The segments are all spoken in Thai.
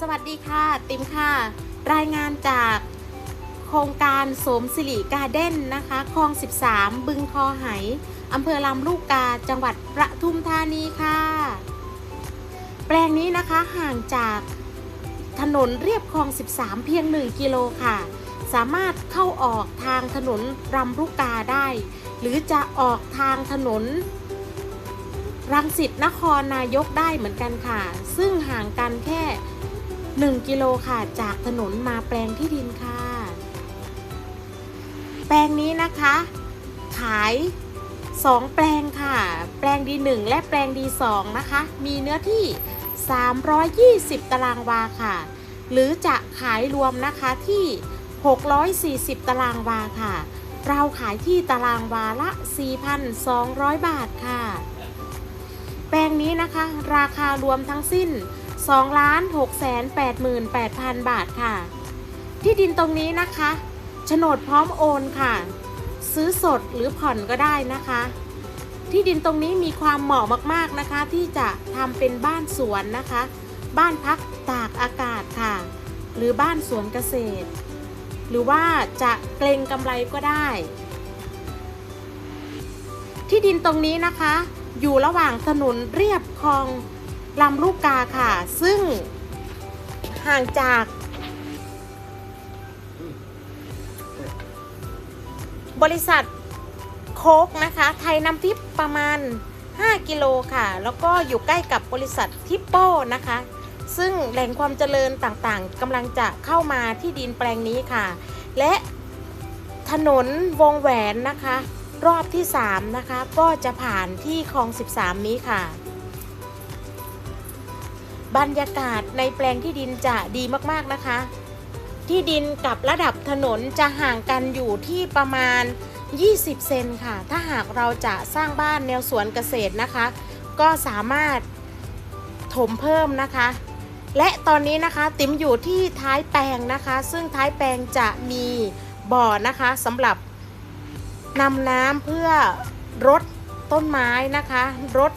สวัสดีค่ะ ติมค่ะ รายงานจากโครงการโสมสิริการ์เด้นนะคะคลอง 13 บึงคอไหอำเภอลำลูกกาจังหวัดประทุมธานีค่ะ แปลงนี้นะคะห่างจากถนนเรียบคลอง 13 เพียง 1 กิโลค่ะ สามารถเข้าออกทางถนนรำลูกกาได้ หรือจะออกทางถนน รังสิตนครนายกได้เหมือนกันค่ะ ซึ่งห่างกันแค่ 1 กิโลค่ะจากถนนมาแปลงที่ดินค่ะ แปลงนี้นะคะ ขาย 2 แปลงค่ะ แปลงดี 1 และแปลงดี 2 นะคะ มีเนื้อที่ 320 ตารางวาค่ะ หรือจะขายรวมนะคะที่ 640 ตารางวาค่ะ เราขายที่ตารางวาละ 4,200 บาทค่ะ แปลงนี้นะคะ ราคารวมทั้งสิ้น 2 6 8 8 0 0 0บาทค่ะ ที่ดินตรงนี้นะคะโฉนดพร้อมโอนค่ะ ซื้อสดหรือผ่อนก็ได้นะคะ ที่ดินตรงนี้มีความเหมาะมากๆนะคะ ที่จะทำเป็นบ้านสวนนะคะ บ้านพักตากอากาศค่ะ หรือบ้านสวนเกษตร หรือว่าจะเกรงกำไรก็ได้ ที่ดินตรงนี้นะคะ อยู่ระหว่างถนนเรียบคลอง ลำลูกกาค่ะ ซึ่งห่างจากบริษัทโคกนะคะ ไทยน้ำทิพย์ประมาณ 5 กิโลค่ะ แล้วก็อยู่ใกล้กับบริษัททิปโป้นะคะ ซึ่งแหล่งความเจริญต่างๆกำลังจะเข้ามาที่ดินแปลงนี้ค่ะ และถนนวงแหวนนะคะ รอบที่ 3 นะคะ ก็จะผ่านที่คลอง 13 นี้ค่ะ บรรยากาศในแปลงที่ดินจะดีมากๆนะคะ ที่ดินกับระดับถนนจะห่างกันอยู่ที่ประมาณ 20 เซนค่ะ ถ้าหากเราจะสร้างบ้านแนวสวนเกษตรนะคะ ก็สามารถถมเพิ่มนะคะ และตอนนี้นะคะติ๋มอยู่ที่ท้ายแปลงนะคะ ซึ่งท้ายแปลงจะมีบ่อนะคะสำหรับนำน้ำเพื่อรดต้นไม้นะคะรด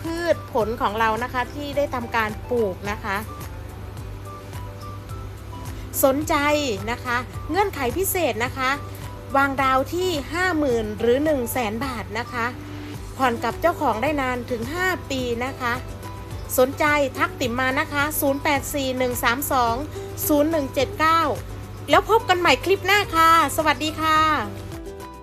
พืชผลของเรานะคะที่ได้ทำการปลูกนะคะ สนใจนะคะ เงื่อนไขพิเศษนะคะ วางดาวที่ 50,000 หรือ 1 0 0 0 0แบาทนะคะ ผ่อนกับเจ้าของได้นานถึง 5 ปีนะคะ สนใจทักติมมานะคะ 0841320179 แล้วพบกันใหม่คลิปหน้าค่ะ สวัสดีค่ะ